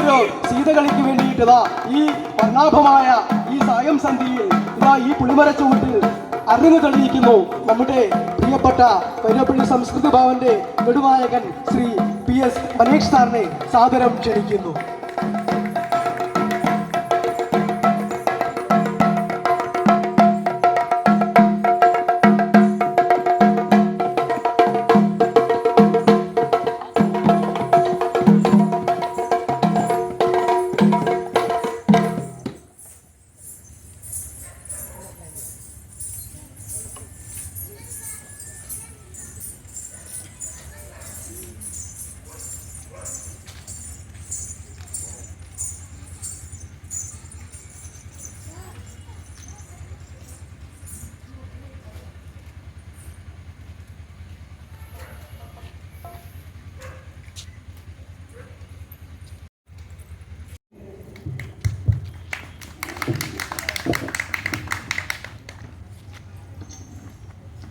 വലിയൊരു സീതകളിക്ക് വേണ്ടിയിട്ട് ഇതാ ഈ വർണാഭമായ ഈ സായം സന്ധിയിൽ ഇതാ ഈ പുളിമര ചുവട്ടിൽ അറിഞ്ഞു തെളിയിക്കുന്നു നമ്മുടെ പ്രിയപ്പെട്ട വൈരപ്പള്ളി സംസ്കൃത ഭവന്റെ നെടുനായകൻ ശ്രീ പി എസ് മനേഷ് സാറിനെ സാദരം ക്ഷണിക്കുന്നു.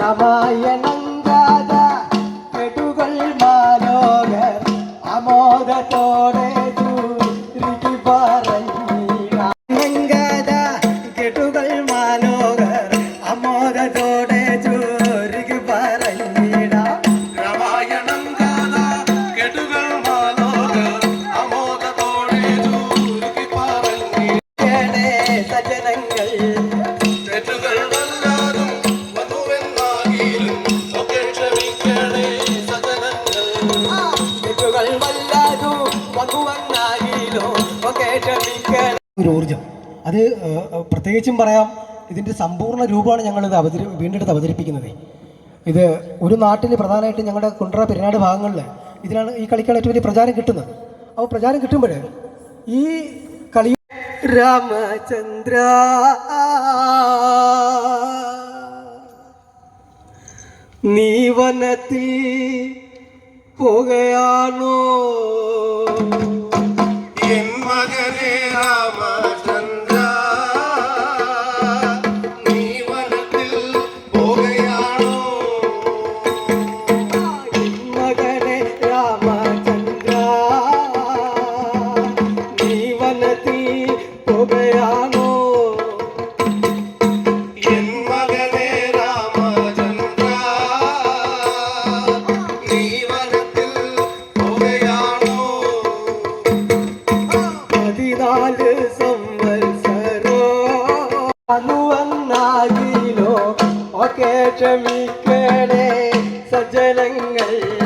ரமாயணங்காத கெடுகள் மாலோக அமோதத்தோடே ഒരു ഊർജം അത് പ്രത്യേകിച്ചും പറയാം ഇതിന്റെ സമ്പൂർണ രൂപമാണ് ഞങ്ങളിത് അവതരി വീണ്ടെടുത്ത് അവതരിപ്പിക്കുന്നത്. ഇത് ഒരു നാട്ടിൽ പ്രധാനമായിട്ടും ഞങ്ങളുടെ കുണ്ട്ര പെരുന്നാട് ഭാഗങ്ങളിൽ ഇതിനാണ് ഈ കളിക്കാൻ ഏറ്റവും വലിയ പ്രചാരം കിട്ടുന്നത്. അപ്പോൾ പ്രചാരം കിട്ടുമ്പോൾ ഈ കളി രാമചന്ദ്ര നീ വനത്തിൽ പോകുകയാണോ என் மகனே ராமா അനുവന്നാകിലോ ഒക്കെ ക്ഷമിക്കണേ സജ്ജനങ്ങൾ.